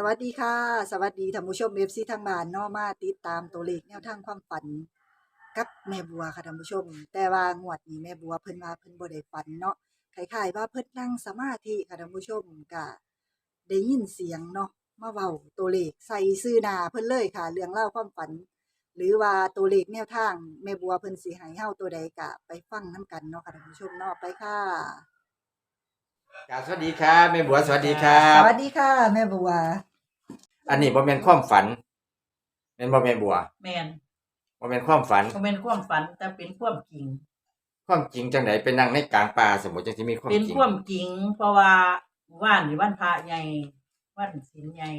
สวัสดีค่ะ สวัสดีท่านผู้ชม FC ทางบ้านเนาะมาติดตามตัวเลขแนวทางความฝัน กับแม่บัวค่ะท่านผู้ชม แต่ว่างวดนี้แม่บัวเพิ่นว่าเพิ่นบ่ได้ฝันเนาะคล้ายๆว่าเพิ่นนั่งสมาธิค่ะท่านผู้ชมก็ได้ยินเสียงเนาะมาเว้าตัวเลขใส่ชื่อหน้าเพิ่นเลยค่ะ เรื่องเล่าวความฝัน หรือว่าตัวเลขแนวทางแม่บัวเพิ่นสิให้เฮาตัวใดก็ไปฟังนํกันเนาะค่ะท่านผู้ชมเนาะไปค่ะกราบสวัสดีครับแม่บัวสวัสดีครัสบวัสดีค่ะ แม่บัว อันนี้บ่แม่นความฝันแม่นบ่แม่นบัวแม่นบ่แม่นความฝันบ่แม่นความฝัน แต่เป็นความจริง ความจริงจังไดเป็นนั่งในกลางป่าสมมุติจังสิมีความเป็นจริงความจริง เพราะว่าว่านนี่วันพระใหญ่วันศีลใหญ่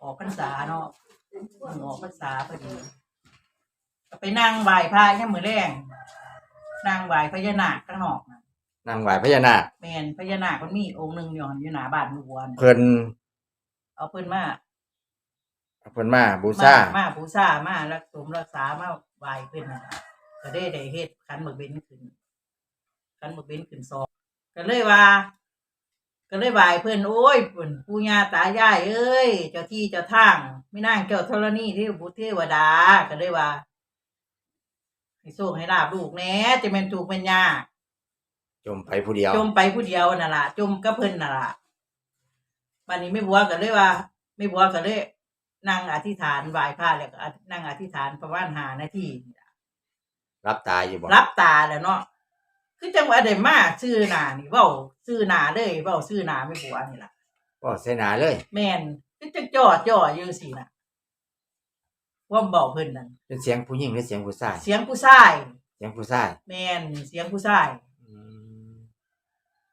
ออกพรรษาเนาะเพิ่งออกพรรษาพอดีก็ไปนั่งไหว้พระยามมื้อแรงนั่งไหว้พญานาคข้างนอกน่ะนางไหวพญานาคแม่นพญานาคมันมีองค์หนึงอยู่หั่นอยู่หน้าบ้านบัวน่ะเพิ่นเอาเพิ่นมา เพิ่นมาบูชามามาบูชามารักสมรักษามาไหว้เพิ่นน่ะก็ได้ได้เฮ็ดขันหมากเบนขึ้นขันหมากเบนขึ้นซองก็เลยว่า ก็เลยไหว้เพิ่นโอ้ยเพิ่นปู่ย่าตายายเอ้ย เจ้าที่เจ้าทางไม่นางเจ้าธรณีที่บุตรเทวดา ก็เลยว่าให้โชคให้ลาบลูกแหน่จะเป็นถูกเป็นยากจมไปผู้เดียว จมไปผู้เดียวน่ะล่ะจมกับเพิ่นน่ะล่ะวันนี้ไม่บัวก็เลยว่า ไม่บัวก็เลย นั่งอธิษฐานไหว้พระแล้วก็นั่งอธิษฐานประมาณหานาทีนี่ล่ะรับตายอยู่บ่รับตาแล้วเนาะคือจังหวะได้มาชื่อหนานี่เว้าชื่อหนาเลยเว้าชื่อหนาไม่บัวนี่ล่ะก็เสนาเลย แม่นคือจังจ่อจ่ออยู่สิน่ะว่าเบาเพิ่นนั่นเป็นเสียงผู้หญิงหรือเสียงผู้ชาย เสียงผู้ชาย เสียงผู้ชาย แม่นเสียงผู้ชายอืม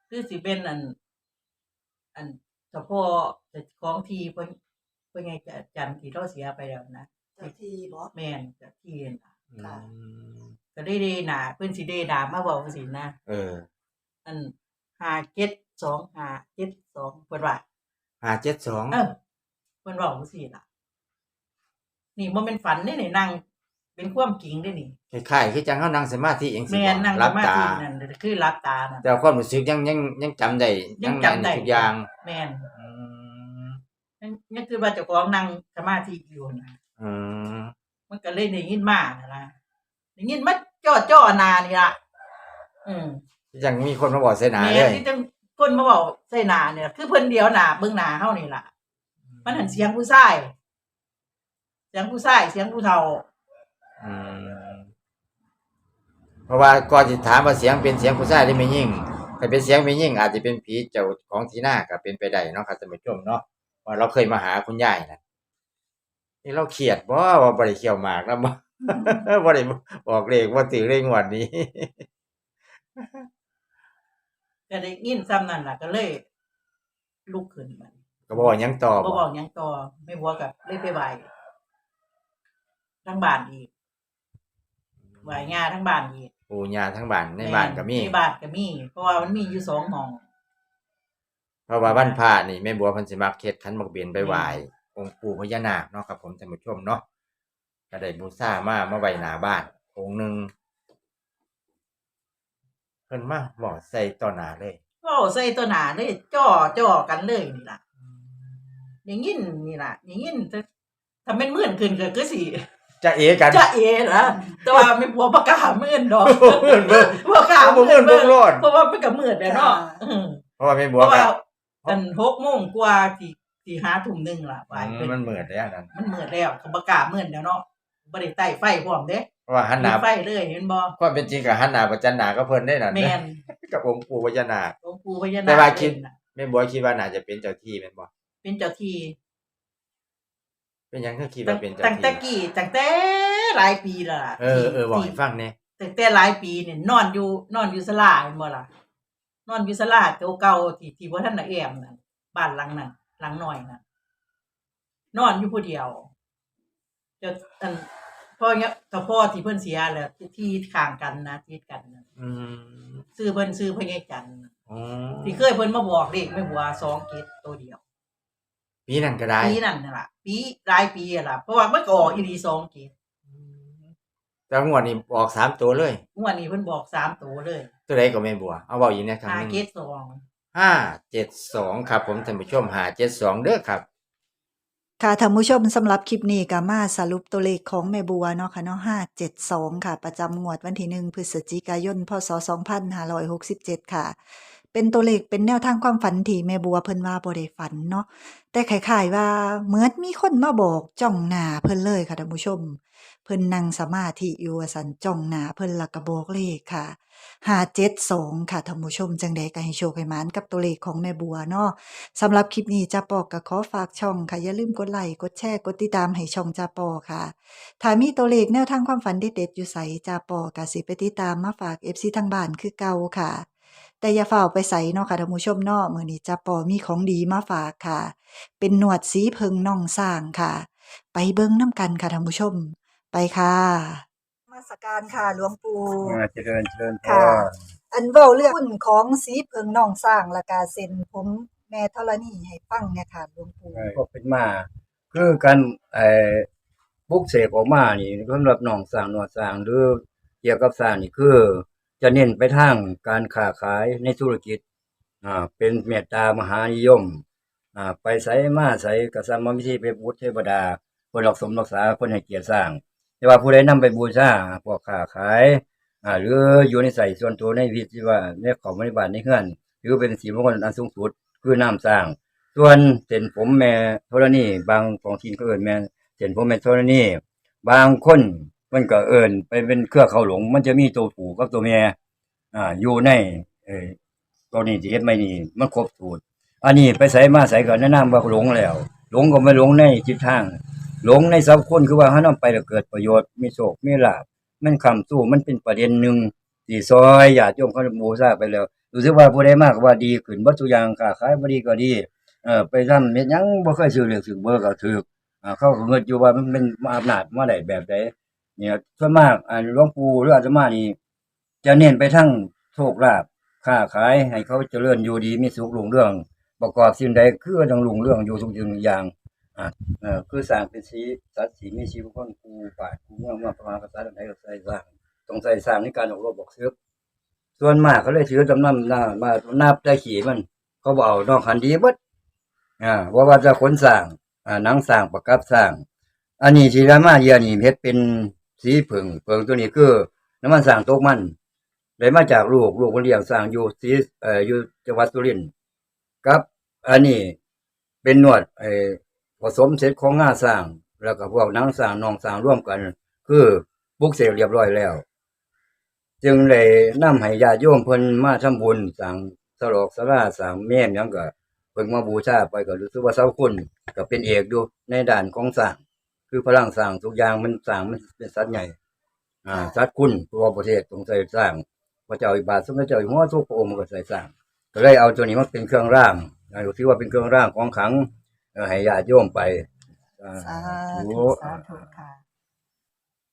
คือสิเป็นอัน อันเฉพาะของทีเพิ่น เพิ่นไงจะจันทร์ที่เราเสียไปแล้วนะเจ้าที่บ่แม่นจะที่นั่นล่ะค่ะอืมก็ได้ได้หนาเพิ่นสิได้ด่ามาเว้าสินะเอออันห้าเจ็ดสองห้าเจ็ดสองเพิ่นว่า572เออเพิ่นเว้าสิล่ะ นี่บ่แม่นฝันเด้นี่นั่งเป็นความจริงเด้นี่คล้ายๆคือจังเฮานั่งสมาธิจังซี่แม่นนั่งสรับมาตาธินั่นคือรับตานั่นแต่ความรู้สึกยังยังยังจำได้ยังจำได้ทุกอย่าง แม่นอืม ยังยังคือว่าเจ้าของนั่งสมาธิอยู่นะอืมมันก็เลยได้ยินมานะนะได้ยินมาจ่อจ่อๆหนานี่ล่ะอืม ยังมีคนมาบอกเสนาแม่เลยที่จังคนมาบอกใส่หนาเนี่ย คือเพิ่นเดียวหนาเบิ่งหนาเฮานี่ล่ะ มันหันเสียงผู้ชายเสียงผู้ชายเสียงผู้เฒ่า อืมเพราะว่าก่อนสิถามว่าเสียงเป็นเสียงผู้ชายหรือไม่ยิ่งถ้าเป็นเสียงไม่ยิ่งอาจจะเป็นผีเจ้าของทีหน้าก็เป็นไปได้เนาะครับท่านผู้ชมเนาะ ว่าเราเคยมาหาคุณยายนะนี่เราเครียดบ่ว่าบ่ได้เขียวหมากแล้วบ่บ่ได้บอกเลขว่าถือเลขงวดนี้ก็ได้ยินซ้ำนั่นล่ะก็เลย ลุกขึ้นมันก็บ่ว่าหยังต่อบ่บ่บอกหยังต่อ ไม่บัวกับเลยไปไหวทั้งบ้านอีกไหวงาทั้งบ้านอีกปู่ย่าทั้งบ้านในบ้านก็มีในบ้านก็มีเพราะว่ามันมีอยู่สองห้อง เพราะว่าวันพระนี่แม่บัวเพิ่นสิมักเฮ็ดขันหมากเบนไปไหว้องค์ปู่พญานาคเนาะครับผมท่านผู้ชมเนาะก็ได้บูชามามาไว้หน้าบ้าน องค์หนึงเพิ่นมาบอกใส่ต่อหน้าเลย ก็ใส่ตัวหนาเลยจ่อจ่อกันเลยนี่ล่ะอย่างยินนี่ล่ะอย่างยินถ้าถ้าเป็นมื่นขึ้นก็คือสิจะเอกันจะเอ๋นะแต่ว่าไม่บัวประกาศมื่นดอกมื่นเบิ่งประกาศบ่มื่นเบิ่งโลด เพราะว่ามันก็มื่นแล้วเนาะอืมเพราะว่าแม่เพบัวราะก็ว่า กันหกโมงกว่าที่ที่หาทุ่มหนึ่งล่ะไปอืมเป็นมันเหมือนแล้วนั่นมันมื่นแล้วเขาประกาศมื่นแล้วเนาะบ่ได้ใต้ไฟพร้อมเด้เพราะว่าหันหน้ามีไฟเลยเห็นบ่ความเป็นจริงก็หันหน้าประจันหน้าก็เพิ่นได้นั่นแม่นกับองค์ปู่พญานาค หลวงปู่พญานาคแต่ว่าคิดเล่นน่ะแม่บัวคิดว่าน่าจะเป็นเจ้าที่แม่นบ่เป็นเจ้าที่เป็นหยังคือคิดตั้ว่างเป็นเจ้าตั้งแต่ที่ กี่ตั้งแต่หลายปีและล่ะเออเออบอกให้ฟังแหน่ตั้งแต่หลายปีเนี่ยนอนอยู่นอนอยู่ศาลาเห็นบ่ล่ะ นอนอยู่ศาลาเก่าๆที่ที่บ่ทันได้แอมนั่นบ้านหลังนั้นหลังน้อยนั่นนอนอยู่ผู้เดียวจะอันพ่อเนี่ยถ้าพ่อที่เพิ่นเสียแล้วที่ข้างกันนะติดกันนะอืมซื้อเพิ่นซื้อพญาจันทร์อ๋อที่เคยเพิ่นมาบอกเลขไม่บัวสองเกตตัวเดียว ปีนั้นก็ได้ปีนั่นน่ะล่ะปีหลายปีอะล่ะเพราะว่ามันก็ออกอีหลีสองเกตแต่งวดนี้ออกสามตัวเลย งวดนี้เพิ่นบอกสามตัวเลย ตัวใดก็ไม่บัว เอาเบาอีกเนะครับห้าเกตสองห้าเจ็ดสองครับผมท่านผู้ชมห้าเจ็ดสองเด้อครับ ค่ะท่านผู้ชมสำหรับคลิปนี้ก็มาสรุปตัวเลขของแม่บัวเนาะค่ะเนาะ572 ค่ะ ประจำงวดวันที่ 1 พฤศจิกายน พศ 2567 ค่ะ เป็นตัวเลขเป็นแนวทางความฝันที่แม่บัวเพิ่นว่าบ่ได้ฝันเนาะแต่คล้ายๆว่าเหมือนมีคนมาบอกจ้องหน้าเพิ่นเลยค่ะท่านผู้ชม เพิ่นนั่งสมาธิอยู่ว่าซั่นจ้องหน้าเพิ่นแล้วก็บอกเลขค่ะ572ค่ะท่านผู้ชมจังใดก็ให้โชคให้หมานกับตัวเลขของแม่บัวเนาะสำหรับคลิปนี้จาปอกก็ขอฝากช่องค่ะ อย่าลืมกดไลค์กดแชร์กดติดตามให้ช่องจาปอค่ะถ้ามีตัวเลขแนวทางความฝันเด็ดๆอยู่ใสจาปอก็สิไปติดตามมาฝาก FC ทางบ้านคือเก่าค่ะ แต่อย่าเฝ้าไปใส่เนาะค่ะท่านผู้ชมเนาะมื้อนี้จาปอมีของดีมาฝากค่ะ เป็นหนวดสีเพิงน่องสร้างค่ะ ไปเบิ่งน้ำกันค่ะท่านผู้ชม ไปค่ะมาสการค่ะหลวงปู่อ่าเจริญเจริญพค่ะรอันเว้าเรื่องหุ้นของสีเพิงน่องสร้างและกาเซ็นผมแม่ธรณีให้ฟังเนี่ยค่ะหลวงปู่ ก็เป็นมา คือการไอ้บุกเสกออกมานี่สำหรับหนองสร้างหนวดสร้างหรือเกี่ยวกับสร้างนี่คือ จะเน้นไปทางการค้าขายในธุรกิจอ่าเป็นเมตตามหานิยมอ่าไปใส่มาใส่กษัตริย์มิธีไปบูชเทวดาเพื่อรักสมรักษาคนให้เกียรติสร้าง แต่ว่าผู้ใดนำไปบูชาพวกค้าขายอ่าหรืออยู่ในใส่ส่วนตัวในวิธีว่าในของบริบาลในเฮือนหรือเป็นสีมงคลอันสูงสุดคือน้ำสร้าง ส่วนเส้นผมแม่ธรณีบางของทีนก็เอินแม่เส้นผมแม่ธรณีบางคนมันก็เอินไปเป็นเครือเขาหลง มันจะมีตัวผูกับตัวแม่อ่าอยู่ในเออตัวนี้ที่เฮ็ดไม่นี่มันครบสูตรอันนี้ไปใส่มาใส่ก็แนะนำว่าหลงแล้ว หลงก็ไม่หลงในจิตทาง หลงในสัพคนคือว่าถ้านำไปแล้วเกิดประโยชน์มีโชคมีลาภมันคำสู้มันเป็นประเด็นหนึ่งที่ซอยญาติโยมเขาบูชาไปแล้วรู้สึกว่าผู้ใดมากว่าดีขึ้นวัตถุกอย่างค้าขายบ่ดีก็ดีเออไปทำเม็ดหยังบ่เคยซื้อเลือกซื้อเบอร์ก็ถูกอ่าเขาก็เงินอยู่ว่ามันเป็นอำนาจมาได้แบบใดเนี่ยส่วนมากอ่าหลวงปู่หรืออาตมานี่จะเน้นไปทั้งโชคลาภค้าขายให้เขาเจริญอยู่ดีมีสุขรุ่งเรือง ประกอบสิ่งใดคือต้องรุ่งเรืองอยู่ทุกสิ่งทุกอย่าง เออคือสร้างเป็นสีสัตว์สีมีชีวิตคนกูป่าดกูเมืองมืองพระมหากษัตริย์ใดก็ใส่สร้างต้องใส่สร้างในการออกรบบอกซื้อส่วนมากเขาเลยถือจำนำหน้ามานับได้ขี่มัน เขาบอกเอานอกคันดีบดอ่าว่าว่าจะขนสร้างอ่านังสร้างประกับสร้าง อันนี้ที่รามาเยียนี่เฮ็ดเป็นสีผึ่งเผึ่งตัวนี้คือน้ำมันสร้างโตกมันได้มาจากลูกลูกคนเลี้ยงสร้างอยู่สีเอ่ออยู่จังหวัดสุรินทร์กับ อันนี้เป็นนวดไอ ผสมเสร็จของงาสร้าง แล้วก็พวกนังสร้างนองสร้างร่วมกัน คือบุกเสร็จเรียบร้อยแล้ว จึงเลยนำให้ญาติโยมเพิ่นมาทำบุญสร้างสลอกสลาสร้างแม่ยังก็เพิ่งมาบูชาไปก็รู้สึกว่าเสาคุณก็เป็นเอกอยู่ในด่านของสร้าง คือพลังสร้างทุกอย่างมันสร้างมันเป็นสัตว์ใหญ่อ่าสัตว์คุณตัวประเทศต้องใส่สร้างพระเจ้าอิบาสมเด็จเจ้าอยู่หัวทุกพระองค์มันก็ใส่สร้างก็เลยเอาตัวนี้มาเป็นเครื่องร่างอ่าถือว่าเป็นเครื่องร่างของขัง เอ่อให้ญาติโยมไปอ่าสาธุธุสาธุค่ะ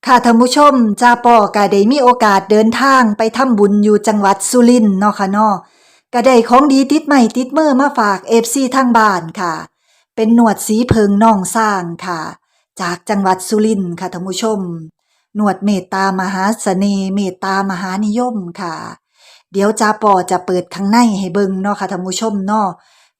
ค่ะท่านผู้ชมจาปอก็ได้มีโอกาสเดินทางไปทำบุญอยู่จังหวัดสุรินทร์เนาะค่ะเนาะก็ได้ของดีติดใหม่ติดมือมาฝาก FC ทางบ้านค่ะ เป็นหนวดสีเพิงน่องสร้างค่ะ จากจังหวัดสุรินทร์ค่ะท่านผู้ชม หนวดเมตตามหาเสน่ห์เมตตามหานิยมค่ะ เดี๋ยวจาปอจะเปิดข้างในให้เบิ่งเนาะค่ะท่านผู้ชมเนาะ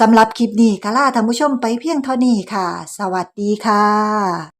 สำหรับคลิปนี้ก็ลาท่านผู้ชมไปเพียงเท่านี้ค่ะ สวัสดีค่ะ